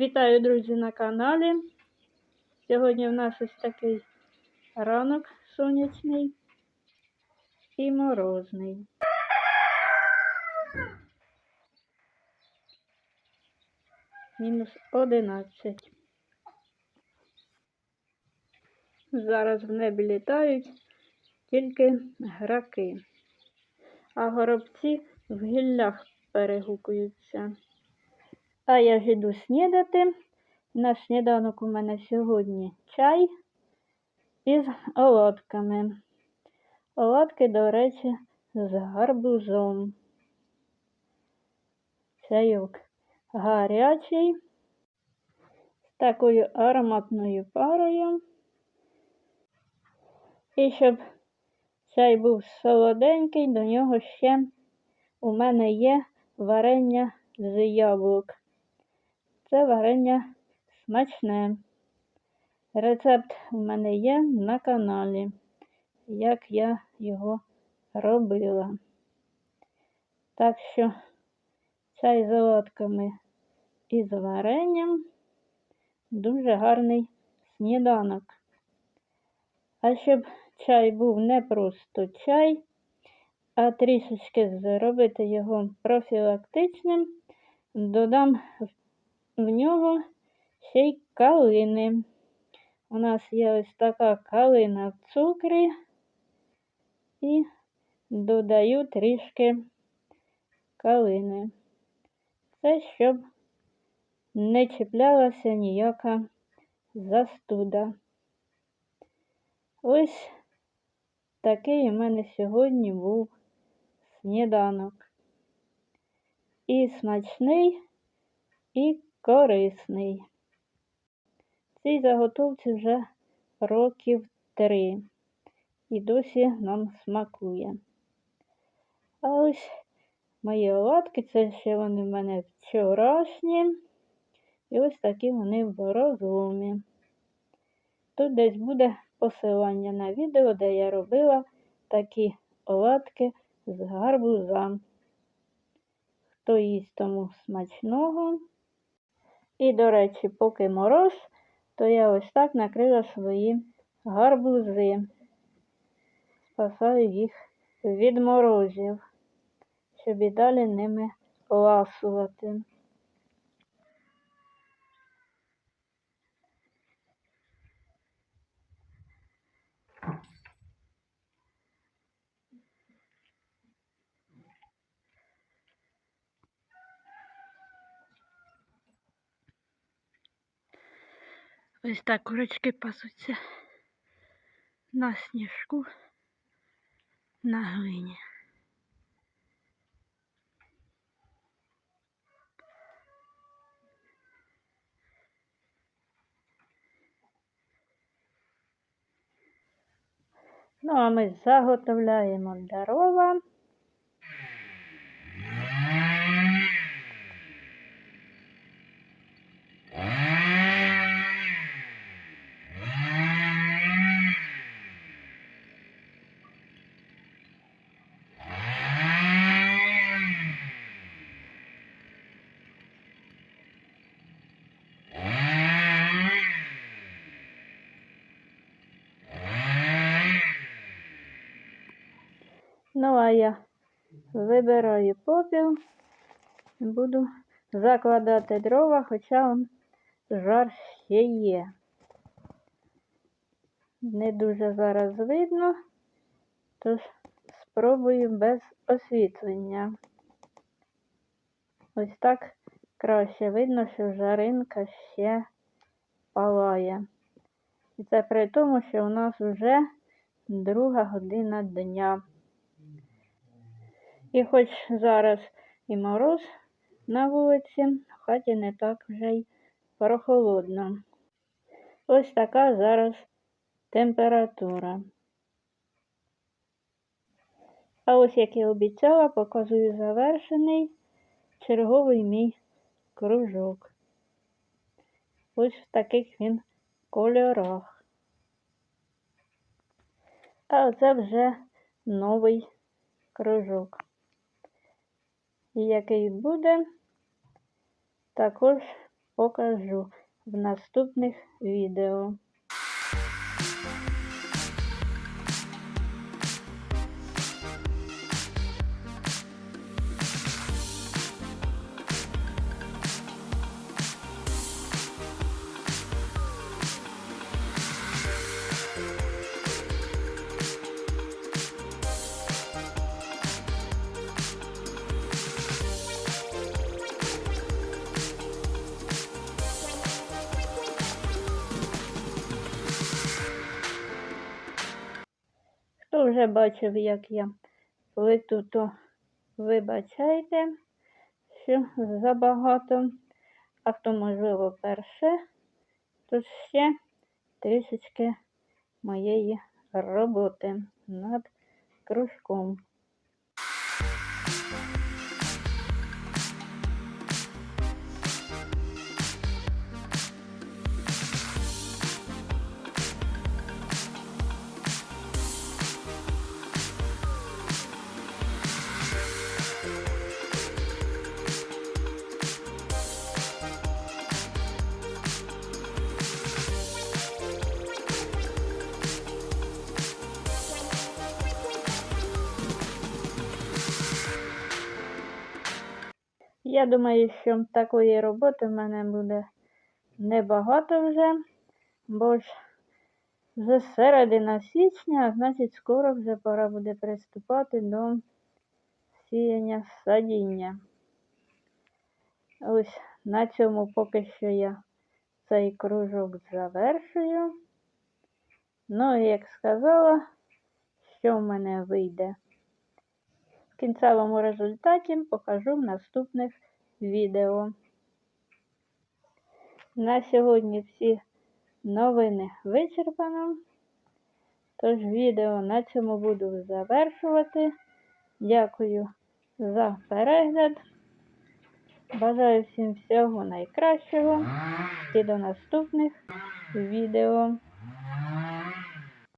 Вітаю, друзі, на каналі. Сьогодні в нас ось такий ранок сонячний і морозний. Мінус 11. Зараз в небі літають тільки граки, а горобці в гіллях перегукуються. А я ж іду снідати. На сніданок у мене сьогодні чай із оладками. Оладки, до речі, з гарбузом. Чайок гарячий, з такою ароматною парою. І щоб чай був солоденький, до нього ще у мене є варення з яблук. Це варення смачне. Рецепт у мене є на каналі, як я його робила. Так що чай з оладками і з варенням дуже гарний сніданок. А щоб чай був не просто чай, а трішечки зробити його профілактичним, додам в нього ще й калини. У нас є ось така калина в цукрі і додаю трішки калини. Це щоб не чіплялася ніяка застуда. Ось такий у мене сьогодні був сніданок. І смачний, і корисний. Цій заготовці вже років три і досі нам смакує. А ось мої оладки, це ще вони в мене вчорашні. І ось такі вони в розумі. Тут десь буде посилання на відео, де я робила такі оладки з гарбуза. Хто їсть тому смачного. І, до речі, поки мороз, то я ось так накрила свої гарбузи. Спасаю їх від морозів, щоб і далі ними ласувати. Ось так курочки пасуться на сніжку на глині. Ну, а ми заготовляємо дрова. А я вибираю попіл, буду закладати дрова, хоча он жар ще є. Не дуже зараз видно, тож спробую без освітлення. Ось так краще видно, що жаринка ще палає. І це при тому, що у нас вже друга година дня. І хоч зараз і мороз на вулиці, в хаті не так вже й прохолодно. Ось така зараз температура. А ось, як і обіцяла, показую завершений черговий мій кружок. Ось в таких він кольорах. А оце вже новий кружок. Який буде, також покажу в наступних відео. Вже бачив, як я плиту, то вибачайте, що забагато. А хто, можливо, перше, то ще трішечки моєї роботи над кружком. Я думаю, що такої роботи в мене буде небагато вже, бо ж вже середина січня, а значить скоро вже пора буде приступати до сіяння садіння. Ось на цьому поки що я цей кружок завершую. Ну і як сказала, що в мене вийде. В кінцевому результаті покажу в наступних відео. На сьогодні всі новини вичерпано. Тож відео на цьому буду завершувати. Дякую за перегляд. Бажаю всім всього найкращого і до наступних відео.